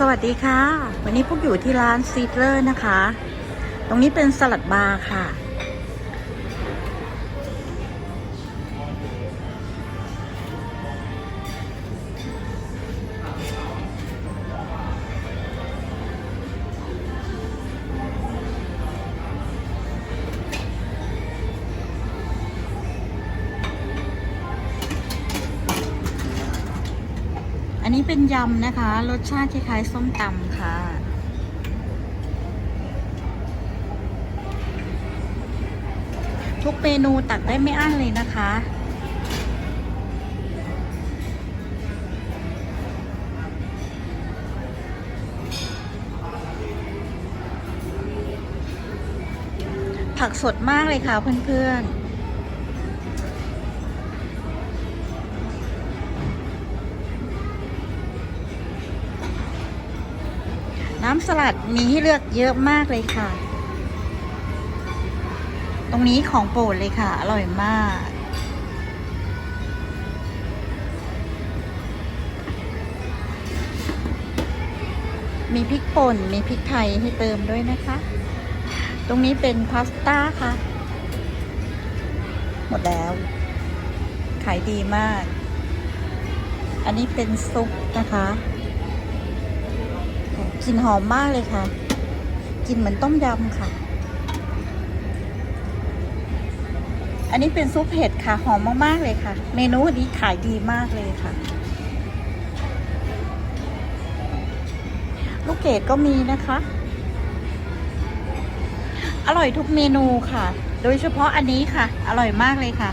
สวัสดีค่ะ วันนี้พวกอยู่ที่ร้านซีเลอร์นะคะ ตรงนี้เป็นสลัดบาร์ค่ะ อันนี้เป็นยำนะคะ รสชาติคล้ายๆส้มตำค่ะ ทุกเมนูตักได้ไม่อั้นเลยนะคะผักสดมากเลยค่ะเพื่อนๆ น้ำสลัดมีให้เลือกเยอะมากเลยค่ะ ตรงนี้ของโปรดเลยค่ะ อร่อยมาก มีพริกป่น มีพริกไทยให้เติมด้วยนะคะ ตรงนี้เป็นพาสต้าค่ะ หมดแล้ว ขายดีมาก อันนี้เป็นซุปนะคะ กลิ่นหอมมากเลยค่ะกลิ่นเหมือนต้มยำค่ะ อันนี้เป็นซุปเห็ดค่ะ หอมมากๆเลยค่ะ เมนูนี้ขายดีมากเลยค่ะ ลูกเกดก็มีนะคะ อร่อยทุกเมนูค่ะ โดยเฉพาะอันนี้ค่ะ อร่อยมากเลยค่ะ